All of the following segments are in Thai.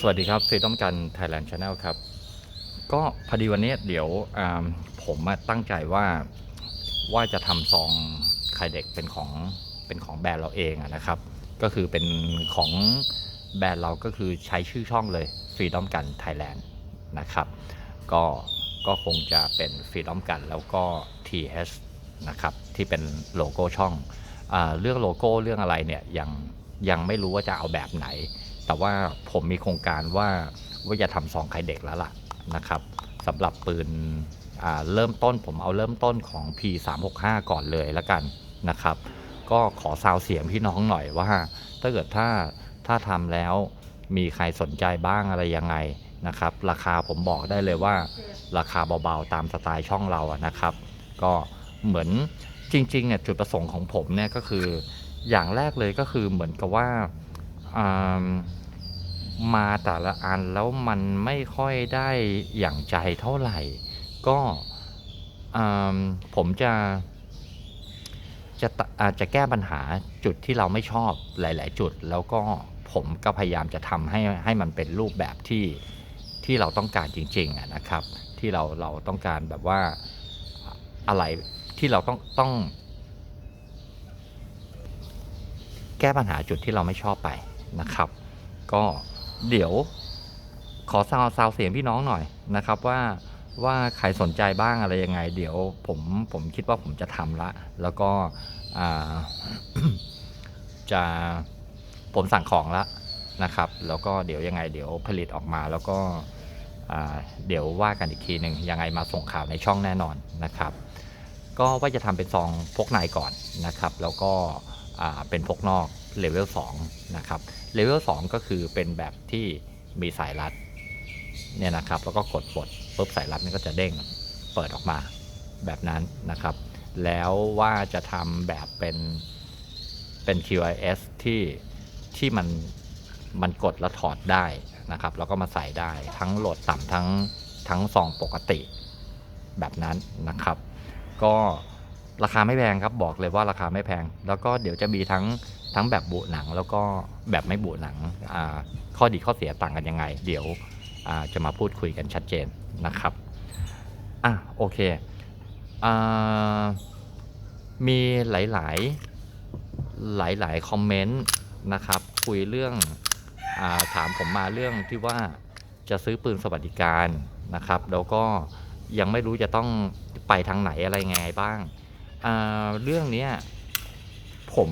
สวัสดีครับฟรีต้อมกัน Thailand Channel ครับ ก็พอดีวันนี้เดี๋ยวผมตั้งใจว่าว่าจะทำซองไข่เด็กเป็นของเป็นของแบรนด์เราเองนะครับ ก็คือเป็นของแบรนด์เราก็คือใช้ชื่อช่องเลยฟรีดอมกัน Thailand นะครับ ก็ก็คงจะเป็นฟรีดอมกันแล้วก็ TH นะครับที่เป็นโลโก้ช่องอเรื่องโลโก้เรื่องอะไรเนี่ยยังยังไม่รู้ว่าจะเอาแบบไหน แต่ว่าผมมีโครงการว่าว่าจะทำซองไข่เด็กแล้วล่ะนะครับสำหรับปืนเริ่มต้นผมเอาเริ่มต้นของ P365 ก่อนเลยแล้วกันนะครับ ก็ขอซาวเสียงพี่น้องหน่อยว่า ถ้าเกิดถ้าถ้าทำแล้วมีใครสนใจบ้างอะไรยังไงนะครับ ราคาผมบอกได้เลยว่า ราคาเบาๆ ตามสไตล์ช่องเราอะนะครับ ก็เหมือนจริงๆเนี่ยจุดประสงค์ของผมเนี่ยก็คือ อย่างแรกเลยก็คือเหมือนกับว่า มาแต่ละอันแล้วมันไม่ค่อยได้อย่างใจเท่าไหร่ ก็ผมจะจะอาจจะแก้ปัญหาจุดที่เราไม่ชอบหลาย ๆ จุด แล้วก็ผมก็พยายามจะทำให้ให้มันเป็นรูปแบบที่ที่เราต้องการจริงๆนะครับ ที่เราเราต้องการแบบว่าอะไรที่เราต้องต้อง แก้ปัญหาจุดที่เราไม่ชอบไป นะครับ ก็เดี๋ยวขอซาวซาวเสียงพี่น้องหน่อยนะครับว่าว่าใครสนใจบ้างอะไรยังไง เดี๋ยวผมผมคิดว่าผมจะทำละ แล้วก็จะผมสั่งของละนะครับ แล้วก็เดี๋ยวยังไง เดี๋ยวผลิตออกมาแล้วก็เดี๋ยวว่ากันอีกทีหนึ่งยังไงมาส่งข่าวในช่องแน่นอนนะครับ ก็ว่าจะทำเป็นซองพกในก่อนนะครับ แล้วก็เป็นพกนอก เลเวล2นะครับเลเวล2ก็คือเป็นแบบที่มีสายรัดเนี่ยนะครับแล้วก็กดปลดปุ๊บสายรัดนี่ก็จะเด้งเปิดออกมาแบบนั้นนะครับ แล้วว่าจะทำแบบเป็นเป็น QRS ที่ที่มันมันกดแล้วถอดได้นะครับ แล้วก็มาใส่ได้ทั้งโหลดต่ำทั้งทั้งซองปกติแบบนั้นนะครับ ก็ ราคาไม่แพงครับบอกเลยว่าราคาไม่แพง แล้วก็เดี๋ยวจะมีทั้งทั้งแบบบุหนัง แล้วก็แบบไม่บุหนังข้อดีข้อเสียต่างกันยังไง เดี๋ยวจะมาพูดคุยกันชัดเจนนะครับอะโอเคอ่ามีหลายๆหลายๆคอมเมนต์นะครับ คุยเรื่องอาถามผมมาเรื่องที่ว่าจะซื้อปืนสวัสดิการนะครับ แล้วก็ยังไม่รู้จะต้องไปทางไหนอะไรไงบ้าง เรื่องนี้ผม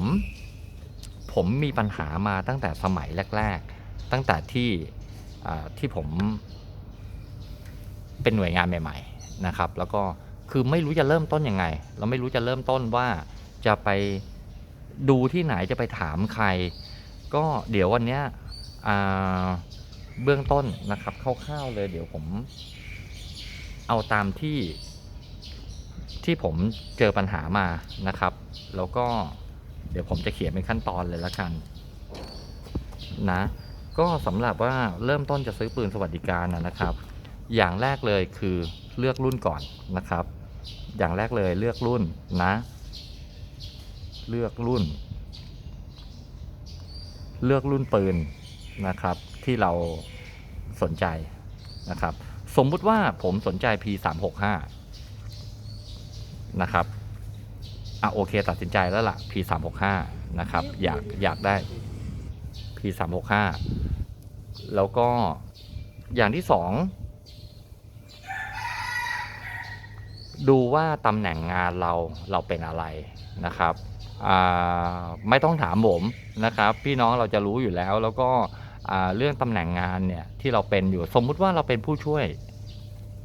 ผมมีปัญหามาตั้งแต่สมัยแรก ๆ ตั้งแต่ที่ที่ผมเป็นหน่วยงานใหม่ ๆ นะครับ แล้วก็คือไม่รู้จะเริ่มต้นยังไง เราไม่รู้จะเริ่มต้นว่าจะไปดูที่ไหนจะไปถามใคร ก็เดี๋ยววันนี้เบื้องต้นนะครับคร่าวๆเลย เดี๋ยวผมเอาตามที่ ที่ผมเจอปัญหามานะครับ แล้วก็เดี๋ยวผมจะเขียนเป็นขั้นตอนเลยละกันนะก็สำหรับว่าเริ่มต้นจะซื้อปืนสวัสดิการนะครับ อย่างแรกเลยคือเลือกรุ่นก่อนนะครับ อย่างแรกเลยเลือกรุ่นนะ เลือกรุ่น เลือกรุ่นปืนนะครับ ที่เราสนใจนะครับ สมมุติว่าผมสนใจ P365 นะครับอะโอเคตัดสินใจแล้วล่ะ P365 นะครับ อยากอยากได้ P365 แล้วก็อย่างที่สองดูว่าตำแหน่งงานเราเราเป็นอะไรนะครับอ่าไม่ต้องถามผมนะครับ พี่น้องเราจะรู้อยู่แล้ว แล้วก็อ่าเรื่องตำแหน่งงานเนี่ยที่เราเป็นอยู่สมมุติว่าเราเป็นผู้ช่วย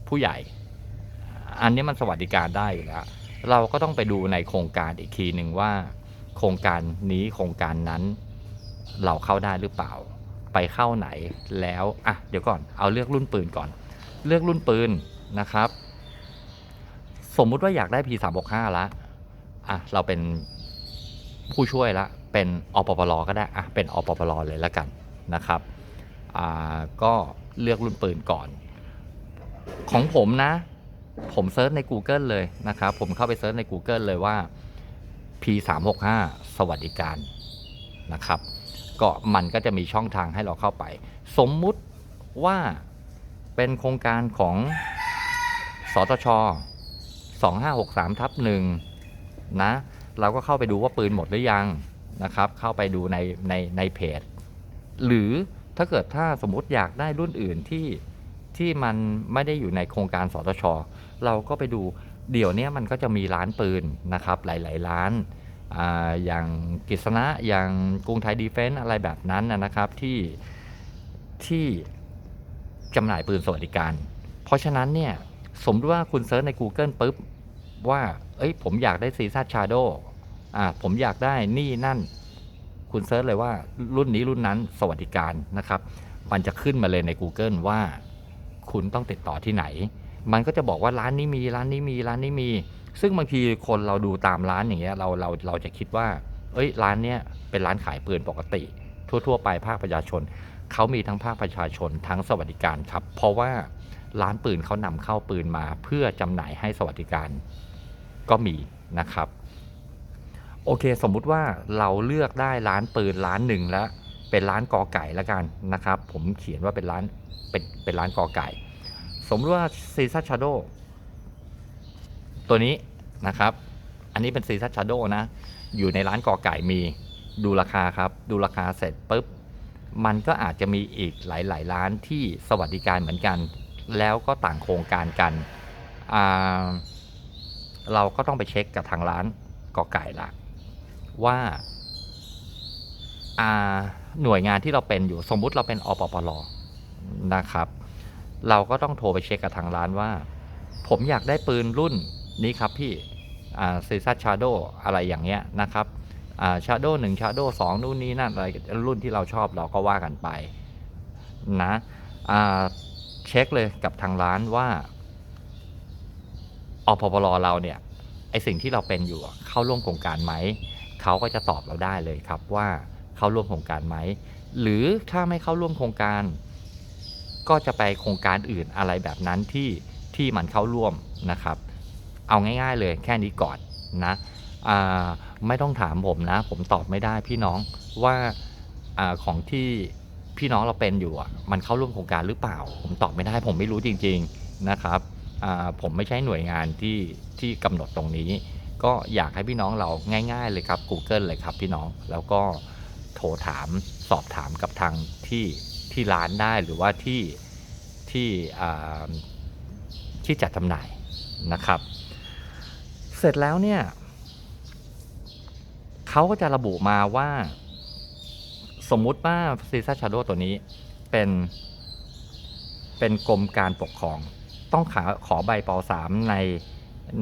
ผู้ใหญ่ อันนี้มันสวัสดิการได้อยู่แล้ว เราก็ต้องไปดูในโครงการอีกทีหนึ่งว่า โครงการนี้โครงการนั้น เราเข้าได้หรือเปล่า ไปเข้าไหนแล้วอะเดี๋ยวก่อนเอาเลือกรุ่นปืนก่อน เลือกรุ่นปืนนะครับ สมมุติว่าอยากได้ P365 ละอะเราเป็นผู้ช่วยละเป็นอปปลก็ได้อะเป็นอปปลเลยแล้วกันนะครับอ่าก็เลือกรุ่นปืนก่อน ของผมนะ ผมเซิร์ชใน Google เลยนะครับผมเข้าไปเซิร์ชใน Google เลยว่า P365 สวัสดิการนะครับก็มันก็จะมีช่องทางให้เราเข้าไป สมมุติว่าเป็นโครงการของสตช 2563ทับหนึ่งนะ เราก็เข้าไปดูว่าปืนหมดหรือยังนะครับ เข้าไปดูในในในเพจ หรือถ้าเกิดถ้าสมมติอยากได้รุ่นอื่นที่ที่มันไม่ได้อยู่ในโครงการสตช เราก็ไปดูเดี๋ยวนี้มันก็จะมีร้านปืนนะครับหลาย ๆ ร้านออย่างกิษณะอย่างกรุงไทยดีเฟนซ์อะไรแบบนั้นนะครับที่ที่จำหน่ายปืนสวัสดิการ เพราะฉะนั้นเนี่ยสมมติว่าคุณเซิร์ชใน Google ปุ๊บว่า เอ้ย ผมอยากได้ซีซั s ชาโดอ่าผมอยากได้นี่นั่น คุณเซิร์ชเลยว่ารุ่นนี้รุ่นนั้นสวัสดิการนะครับ มันจะขึ้นมาเลยใน Google ว่า คุณต้องติดต่อที่ไหน มันก็จะบอกว่าร้านนี้มีร้านนี้มีร้านนี้มี ซึ่งบางทีคนเราดูตามร้านอย่างเงี้ยเราเราเราจะคิดว่า เอ้ยร้านเนี้ยเป็นร้านขายปืนปกติ ทั่ว ๆ ไปภาคประชาชนเขามีทั้งภาคประชาชนทั้งสวัสดิการครับ เพราะว่าร้านปืนเขานำเข้าปืนมาเพื่อจำหน่ายให้สวัสดิการก็มีนะครับ โอเคสมมุติว่าเราเลือกได้ร้านปืนร้านหนึ่งแล้วเป็นร้านกอไก่ล้วกันนะครับ ผมเขียนว่าเป็นร้านเป็นเป็นร้านกอไก่ สมมติว่าซีซั s ชาโดตัวนี้นะครับ อันนี้เป็นซีซั s ชาโดนะ อยู่ในร้านกอไก่มีดูราคาครับ ดูราคาเสร็จปุ๊บ มันก็อาจจะมีอีกหลาย ๆ ร้านที่สวัสดิการเหมือนกัน แล้วก็ต่างโครงการกัน เราก็ต้องไปเช็คกับทางร้านกอไก่ละว่าอ่าหน่วยงานที่เราเป็นอยู่สมมุติเราเป็นอปปลนะครับ เราก็ต้องโทรไปเช็คกับทางร้านว่า ผมอยากได้ปืนรุ่นนี้ครับพี่ซีซัสชาโดอะไรอย่างเงี้ยนะครับชาโดหนึ่งชาโดสองนู่นนี่นั่นอะไรรุ่นที่เราชอบเราก็ว่ากันไปนะเช็คเลยกับทางร้านว่าอพปรเราเนี่ยไอสิ่งที่เราเป็นอยู่เข้าร่วมโครงการไหมเขาก็จะตอบเราได้เลยครับว่าเข้าร่วมโครงการไหมหรือถ้าไม่เข้าร่วมโครงการ ก็จะไปโครงการอื่นอะไรแบบนั้นที่ที่มันเข้าร่วมนะครับ เอาง่าย ๆ เลยแค่นี้ก่อนนะไม่ต้องถามผมนะ ผมตอบไม่ได้พี่น้องว่าอของที่พี่น้องเราเป็นอยู่มันเข้าร่วมโครงการหรือเปล่า ผมตอบไม่ได้ ผมไม่รู้จริง ๆนะครับผมไม่ใช่หน่วยงานที่ที่กำหนดตรงนี้ ก็อยากให้พี่น้องเราง่าย ๆ เลยครับ Google เลยครับพี่น้องแล้วก็โทรถามสอบถามกับทางที่ ที่ร้านได้หรือว่าที่ที่ที่จัดจำหน่ายนะครับ เสร็จแล้วเนี่ยเขาก็จะระบุมาว่าสมมุติว่าซีซ่าชาโดตัวนี้เป็นเป็นกรมการปกครอง ต้องขาขอใบปสามใน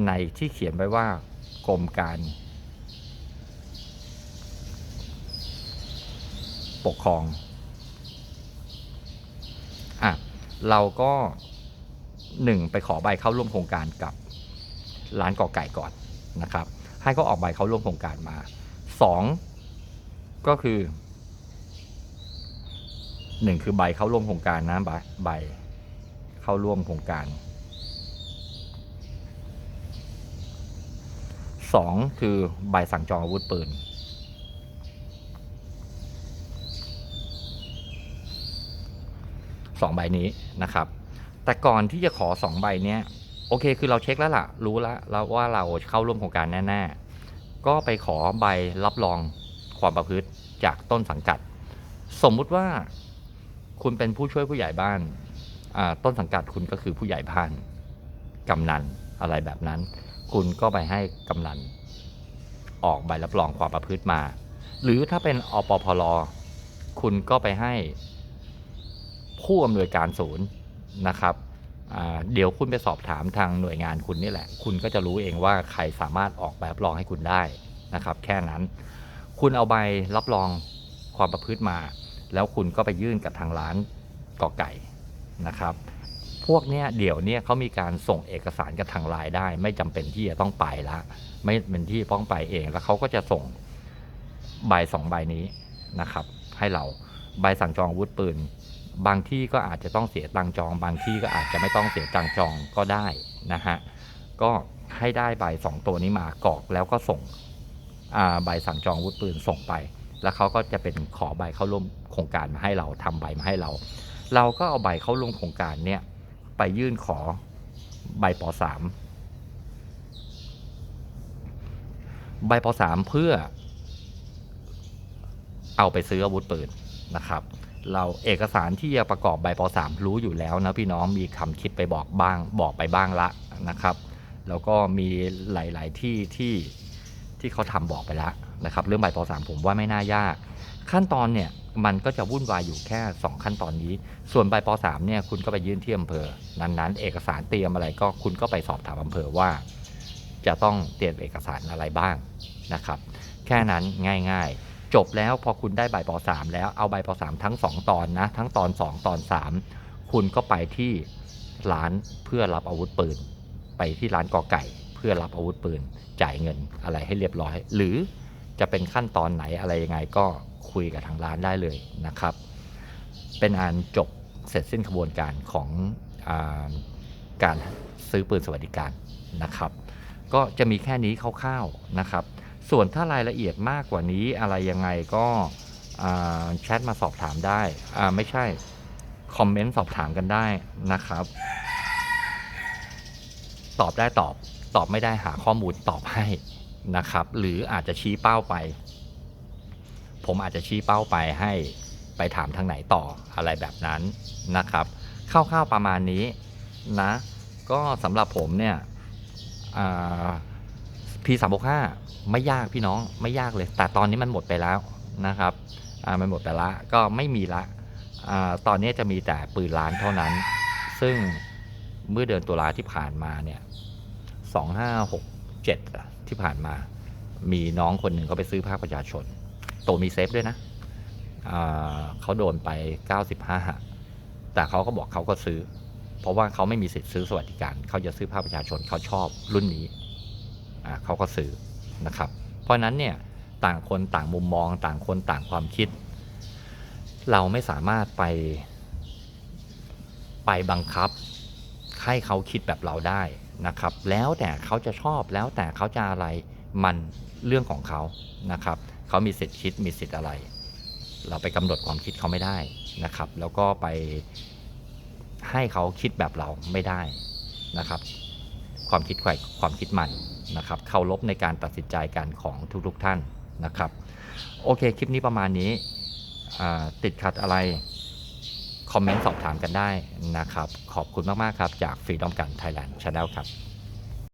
ในที่เขียนไว้ว่ากรมการปกครอง อะ เราก็หนึ่งไปขอใบเข้าร่วมโครงการกับร้านก่อไก่ก่อนนะครับ ให้เขาออกใบเข้าร่วมโครงการมาสองก็คือหนึ่งคือใบเข้าร่วมโครงการนะใบใบเข้าร่วมโครงการสองคือใบสั่งจองอาวุธปืน สองใบนี้นะครับ แต่ก่อนที่จะขอสองใบเนี้ยโอเคคือเราเช็คแล้วล่ะ รู้แล้วแล้วว่าเราเข้าร่วมโครงการแน่ๆ ก็ไปขอใบรับรองความประพฤติจากต้นสังกัด สมมุติว่าคุณเป็นผู้ช่วยผู้ใหญ่บ้านต้นสังกัดคุณก็คือผู้ใหญ่บ้านกำนันอะไรแบบนั้น คุณก็ไปให้กำนันออกใบรับรองความประพฤติมา หรือถ้าเป็นอปพลคุณก็ไปให้ ผู้อำนวยการศูนย์นะครับเดี๋ยวคุณไปสอบถามทางหน่วยงานคุณนี่แหละ คุณก็จะรู้เองว่าใครสามารถออกใบรับรองให้คุณได้นะครับ แค่นั้น คุณเอาใบรับรองความประพฤติมา แล้วคุณก็ไปยื่นกับทางร้านกอไก่นะครับ พวกเนี้ยเดี๋ยวเนี้ยเขามีการส่งเอกสารกับทางไลน์ได้ ไม่จำเป็นที่จะต้องไปละไม่เป็นที่ต้องไปเองแล้วเขาก็จะส่งใบสองใบนี้นะครับ ให้เราใบสั่งจองอาวุธปืน บางที่ก็อาจจะต้องเสียตังจอง บางที่ก็อาจจะไม่ต้องเสียตังจองก็ได้นะฮะก็ให้ได้ใบสองตัวนี้มากรอกแล้วก็ส่งใบสั่งจองอาวุธปืนส่งไป แล้วเขาก็จะเป็นขอใบเข้าร่วมโครงการมาให้เราทำใบมาให้เรา เราก็เอาใบเข้าลงโครงการเนี่ยไปยื่นขอใบปสามใบปสามเพื่อเอาไปซื้ออาวุธปืนนะครับ เราเอกสารที่จะประกอบใบปสามรู้อยู่แล้วนะพี่น้องมีคำคิดไปบอกบ้างบอกไปบ้างละนะครับ แล้วก็มีหลาย ๆ ที่ที่ที่เขาทำบอกไปแล้วนะครับ เรื่องใบปสามผมว่าไม่น่ายาก ขั้นตอนเนี่ยมันก็จะวุ่นวายอยู่แค่ 2 ขั้นตอนนี้ ส่วนใบป 3 เนี่ยคุณก็ไปยื่นที่อำเภอ นั้นๆ เอกสารเตรียมอะไรก็คุณก็ไปสอบถามอำเภอว่า จะต้องเตรียมเอกสารอะไรบ้างนะครับ แค่นั้นง่าย ๆ จบแล้วพอคุณได้ใบป 3 แล้วเอาใบป 3 ทั้ง 2 ตอนนะ ทั้งตอน 2 ตอน 3 คุณก็ไปที่ร้านเพื่อรับอาวุธปืน ไปที่ร้านกอไก่เพื่อรับอาวุธปืน จ่ายเงินอะไรให้เรียบร้อย หรือจะเป็นขั้นตอนไหนอะไรยังไงก็คุยกับทางร้านได้เลยนะครับ เป็นอันจบเสร็จสิ้นขบวนการของอการซื้อปืนสวัสดิการนะครับ ก็จะมีแค่นี้คร่าวๆนะครับ ส่วนถ้ารายละเอียดมากกว่านี้อะไรยังไงก็แชทมาสอบถามได้ไม่ใช่ คอมเมนต์สอบถามกันได้นะครับ ตอบได้ตอบตอบไม่ได้หาข้อมูลตอบให้นะครับ หรืออาจจะชี้เป้าไป ผมอาจจะชี้เป้าไปให้ไปถามทางไหนต่ออะไรแบบนั้นนะครับคร่าวๆประมาณนี้นะ ก็สำหรับผมเนี่ย พีสามห้าไม่ยากพี่น้องไม่ยากเลย แต่ตอนนี้มันหมดไปแล้วนะครับอ่ามันหมดไปละก็ไม่มีละอาตอนนี้จะมีแต่ปืนล้านเท่านั้น ซึ่งเมื่อเดือนตุลาที่ผ่านมาเนี่ยสองห้าหกเจ็ดที่ผ่านมา มีน้องคนหนึ่งเขาไปซื้อภาคประชาชน โตมีเซฟด้วยนะเขาโดนไป 95 แต่เขาก็บอกเขาก็ซื้อ เพราะว่าเขาไม่มีสิทธิ์ซื้อสวัสดิการ เขาจะซื้อภาคประชาชนเขาชอบรุ่นนี้ เขาก็ซื้อนะครับ เพราะนั้นเนี่ยต่างคนต่างมุมมองต่างคนต่างความคิด เราไม่สามารถไป ไปบังคับให้เขาคิดแบบเราได้นะครับ แล้วแต่เขาจะชอบแล้วแต่เขาจะอะไรมันเรื่องของเขานะครับ เขามีสิทธิ์คิดมีสิทธิ์อะไร เราไปกำหนดความคิดเขาไม่ได้นะครับ แล้วก็ไปให้เขาคิดแบบเราไม่ได้นะครับ ความคิดใครความคิดมัน นะครับเคารพในการตัดสินใจกันของทุกๆท่านนะครับ โอเคคลิปนี้ประมาณนี้ติดขัดอะไร คอมเมนต์สอบถามกันได้นะครับ ขอบคุณมาก ๆ ครับ จาก Freedom Gun Thailand Channel ครับ